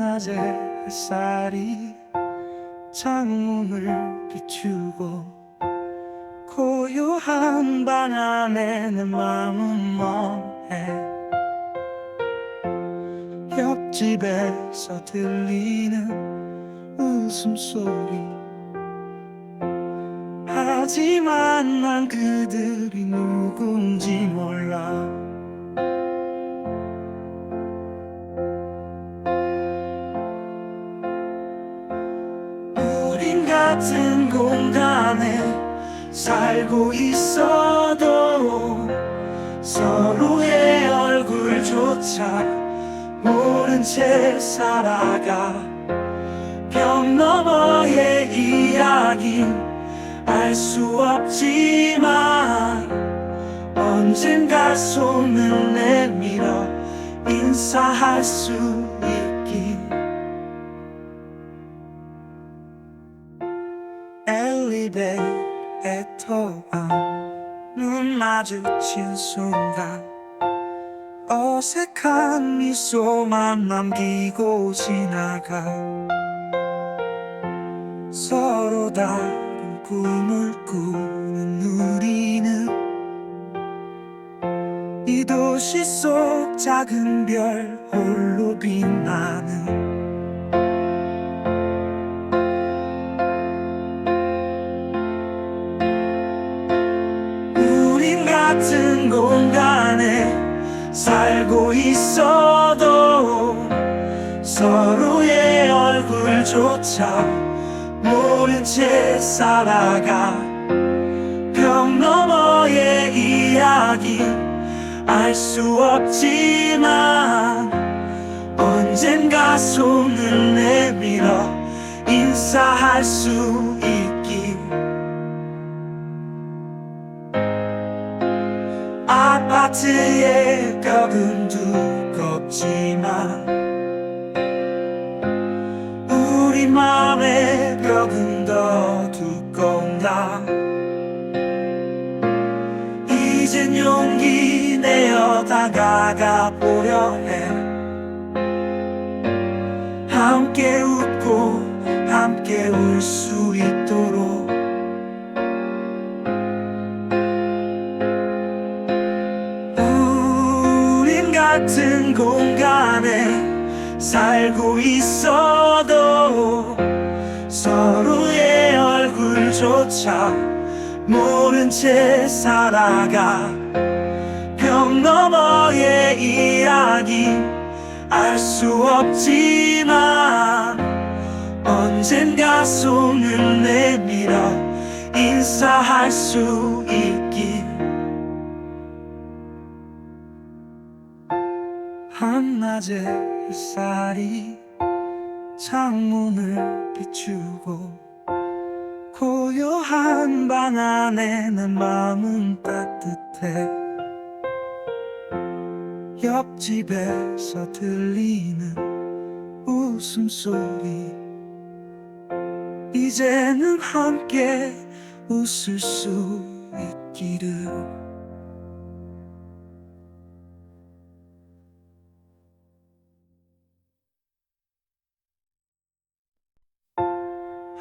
한낮의 햇살이 창문을 비추고 고요한 방 안에 내 마음은 멍해. 옆집에서 들리는 웃음소리. 하지만 난 그들이 누군지 몰라 같은 공간에 살고 있어도 서로의 얼굴조차 모른 채 살아가 벽 너머의 이야기 알수 없지만 언젠가 손을 내밀어 인사할 수 있길 마주친 순간 어색한 미소만 남기고 지나가 서로 다른 꿈을 꾸는 우리는 이 도시 속 작은 별 홀로 빛나는 같은 공간에 살고 있어도 서로의 얼굴조차 모른 채 살아가 벽 너머의 이야기 알 수 없지만 언젠가 손을 내밀어 인사할 수 아파트의 벽은 두껍지만 우리 마음의 벽은 더 두꺼운가 이젠 용기 내어 다가가 보려 해. 함께 웃고 함께 울수 살고 있어도 서로의 얼굴조차 모른 채 살아가 벽 너머의 이야기 알 수 없지만 언젠가 손을 내밀어 인사할 수 있길 한낮의 햇살이 창문을 비추고 고요한 방 안에 내 마음은 따뜻해. 옆집에서 들리는 웃음소리. 이제는 함께 웃을 수 있기를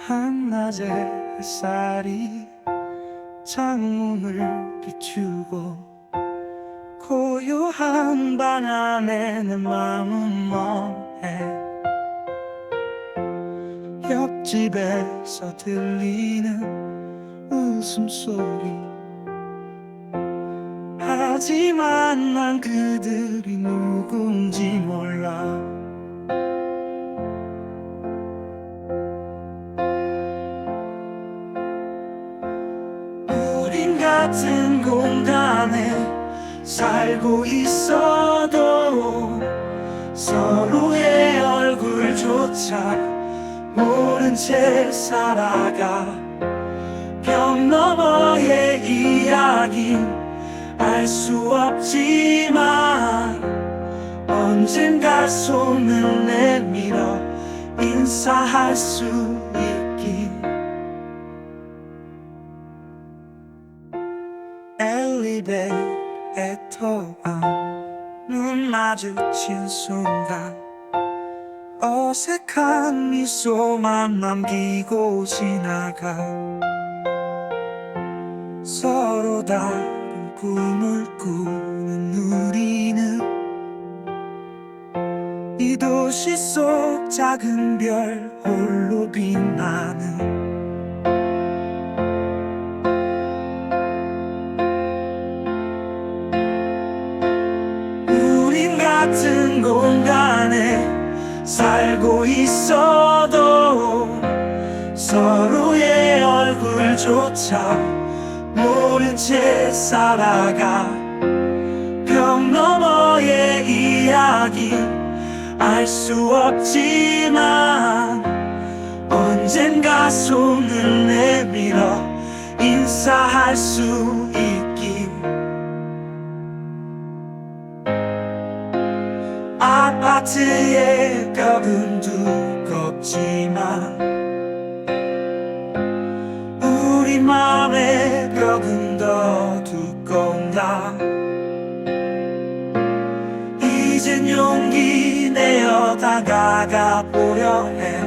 한낮의 햇살이 창문을 비추고 고요한 방 안에 내 마음은 멍해. 옆집에서 들리는 웃음소리. 하지만 난 그들이 누군지 몰라 같은 공간에 살고 있어도 서로의 얼굴조차 모른 채 살아가 벽 너머의 이야기 알수 없지만 언젠가 손을 내밀어 인사할 수 있길 마주친 순간 어색한 미소만 남기고 지나가 서로 다른 꿈을 꾸는 우리는 이 도시 속 작은 별 홀로 빛나는 같은 공간에 살고 있어도 서로의 얼굴조차 모른 채 살아가 벽 너머의 이야기 알 수 없지만 언젠가 손을 내밀어 인사할 수 있길 아파트의 벽은 두껍지만 우리 마음의 벽은 더 두꺼운가 이젠 용기 내어 다가가 보려 해.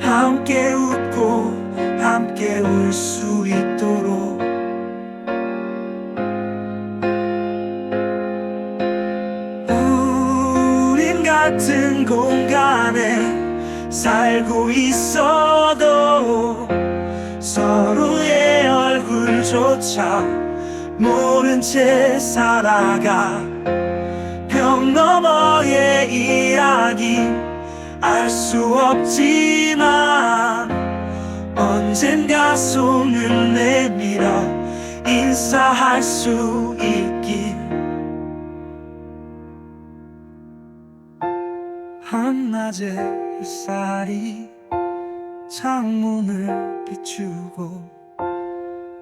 함께 웃고 함께 울수 같은 공간에 살고 있어도 서로의 얼굴조차 모른 채 살아가 벽 너머의 이야기 알 수 없지만 언젠가 손을 내밀어 인사할 수 있길 낮의 햇살이 창문을 비추고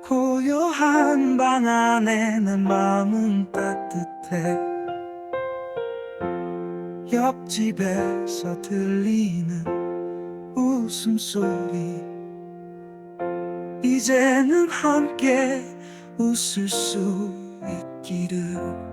고요한 방 안에 내 마음은 따뜻해. 옆집에서 들리는 웃음소리. 이제는 함께 웃을 수 있기를